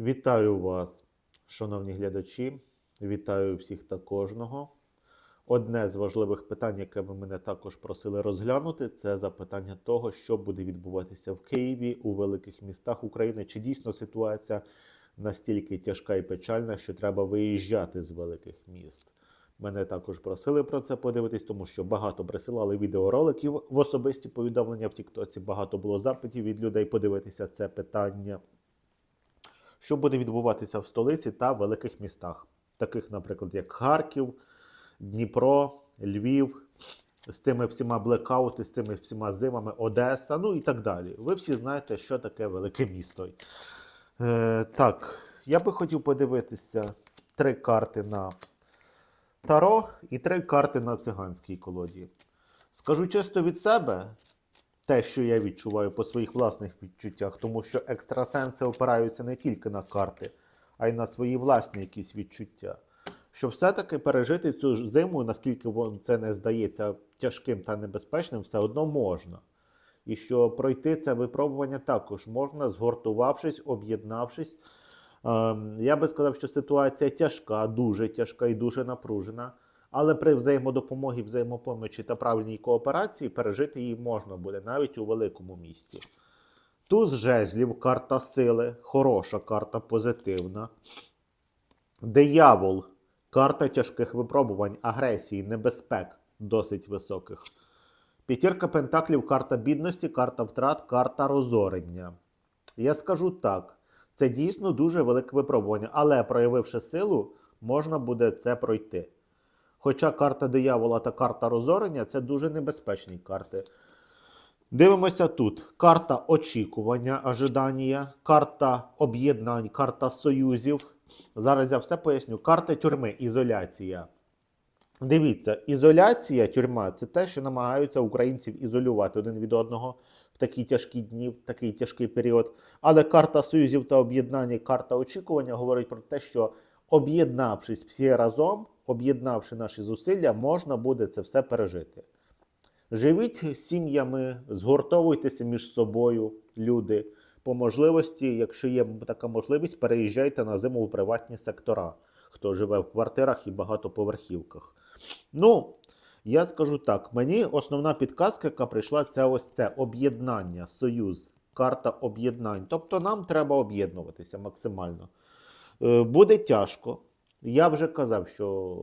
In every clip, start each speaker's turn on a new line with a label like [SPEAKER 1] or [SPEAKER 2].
[SPEAKER 1] Вітаю вас, шановні глядачі. Вітаю всіх та кожного. Одне з важливих питань, яке ви мене також просили розглянути, це запитання того, що буде відбуватися в Києві у великих містах України. Чи дійсно ситуація настільки тяжка і печальна, що треба виїжджати з великих міст? Мене також просили про це подивитись, тому що багато присилали відеороликів в особисті повідомлення в Тіктоці. Багато було запитів від людей подивитися це питання. Що буде відбуватися в столиці та великих містах, таких, наприклад, як Харків, Дніпро, Львів, з цими всіма блекаути, з цими всіма зимами, Одеса, ну і так далі. Ви всі знаєте, що таке велике місто. Е, так, я би хотів подивитися три карти на Таро і три карти на циганській колоді. Скажу чисто від себе, те, що я відчуваю по своїх власних відчуттях, тому що екстрасенси опираються не тільки на карти, а й на свої власні якісь відчуття. Щоб все-таки пережити цю зиму, наскільки це не здається тяжким та небезпечним, все одно можна. І що пройти це випробування також можна, згуртувавшись, об'єднавшись. Ем, Я би сказав, що ситуація тяжка, дуже тяжка і дуже напружена. Але при взаємодопомогі, взаємопомочі та правильній кооперації пережити її можна буде навіть у великому місті. Туз жезлів, карта сили, хороша карта, позитивна. Диявол, карта тяжких випробувань, агресії, небезпек досить високих. П'ятірка пентаклів, карта бідності, карта втрат, карта розорення. Я скажу так: це дійсно дуже велике випробування, але проявивши силу, можна буде це пройти. Хоча карта диявола та карта розорення це дуже небезпечні карти. Дивимося тут: карта очікування, ожидання, карта об'єднань, карта союзів. Зараз я все поясню. Карта тюрми, ізоляція. Дивіться, ізоляція, тюрма це те, що намагаються українців ізолювати один від одного в такі тяжкі дні, в такий тяжкий період. Але карта союзів та об'єднання, карта очікування говорить про те, що об'єднавшись всі разом, об'єднавши наші зусилля, можна буде це все пережити. Живіть сім'ями, згуртовуйтеся між собою, люди. По можливості, якщо є така можливість, переїжджайте на зиму в приватні сектора, хто живе в квартирах і багатоповерхівках. Ну, я скажу так: мені основна підказка, яка прийшла, це ось це об'єднання, союз, карта об'єднань. Тобто нам треба об'єднуватися максимально. Е, Буде тяжко. Я вже казав, що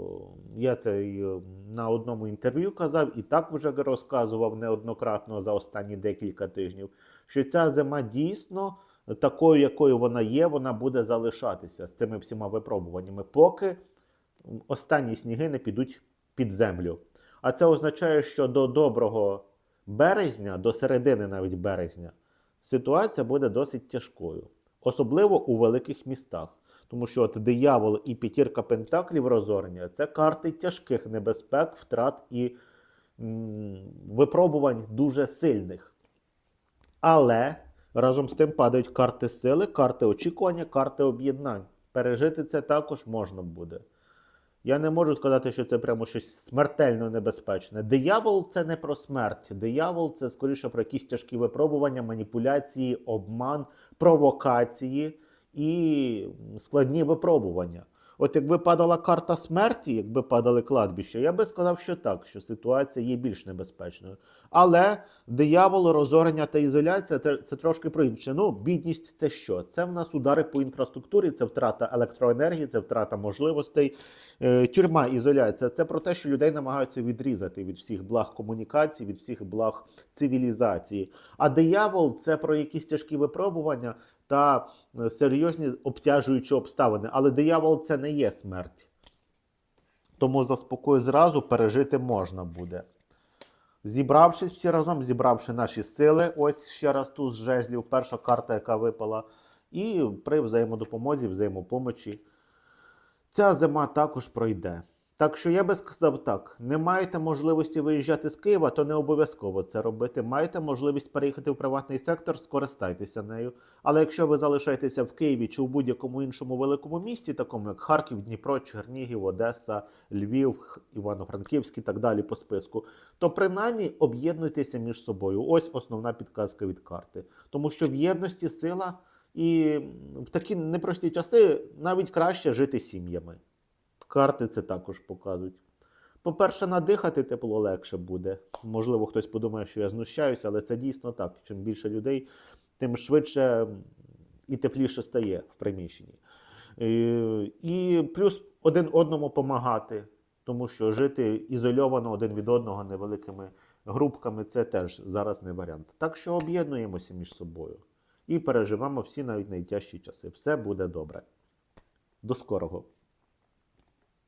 [SPEAKER 1] я це е, на одному інтерв'ю казав і так вже розказував неоднократно за останні декілька тижнів, що ця зима дійсно такою, якою вона є, вона буде залишатися з цими всіма випробуваннями, поки останні сніги не підуть під землю. А це означає, що до доброго березня, до середини навіть березня, ситуація буде досить тяжкою, особливо у великих містах. Тому що от диявол і п'ятірка пентаклів розорення це карти тяжких небезпек, втрат і м, випробувань дуже сильних. Але разом з тим падають карти сили, карти очікування, карти об'єднань. Пережити це також можна буде. Я не можу сказати, що це прямо щось смертельно небезпечне. Диявол це не про смерть. Диявол це скоріше про якісь тяжкі випробування, маніпуляції, обман, провокації і складні випробування. От якби падала карта смерті, якби падали кладбища, я би сказав, що так, що ситуація є більш небезпечною. Але диявол, розорення та ізоляція це, трошки про інше. Ну, бідність це що? Це в нас удари по інфраструктурі, це втрата електроенергії, це втрата можливостей. Е, тюрма, ізоляція це про те, що людей намагаються відрізати від всіх благ комунікації, від всіх благ цивілізації. А диявол це про якісь тяжкі випробування та е, серйозні обтяжуючі обставини. Але диявол це не є смерть. Тому заспокою зразу пережити можна буде. Зібравшись всі разом, зібравши наші сили, ось ще раз тут з жезлів, перша карта, яка випала, і при взаємодопомозі, взаємопомочі, ця зима також пройде. Так що я би сказав так: не маєте можливості виїжджати з Києва, то не обов'язково це робити. Маєте можливість переїхати в приватний сектор, скористайтеся нею. Але якщо ви залишаєтеся в Києві чи в будь-якому іншому великому місті, такому як Харків, Дніпро, Чернігів, Одеса, Львів, Івано-Франківськ і так далі по списку, то принаймні об'єднуйтеся між собою. Ось основна підказка від карти. Тому що в єдності сила. І в такі непрості часи навіть краще жити сім'ями. Карти це також показують. По-перше, надихати тепло легше буде. Можливо, хтось подумає, що я знущаюся, але це дійсно так. Чим більше людей, тим швидше і тепліше стає в приміщенні. І плюс один одному допомагати, тому що жити ізольовано один від одного невеликими групками це теж зараз не варіант. Так що об'єднуємося між собою і переживемо всі навіть найтяжчі часи. Все буде добре. До скорого!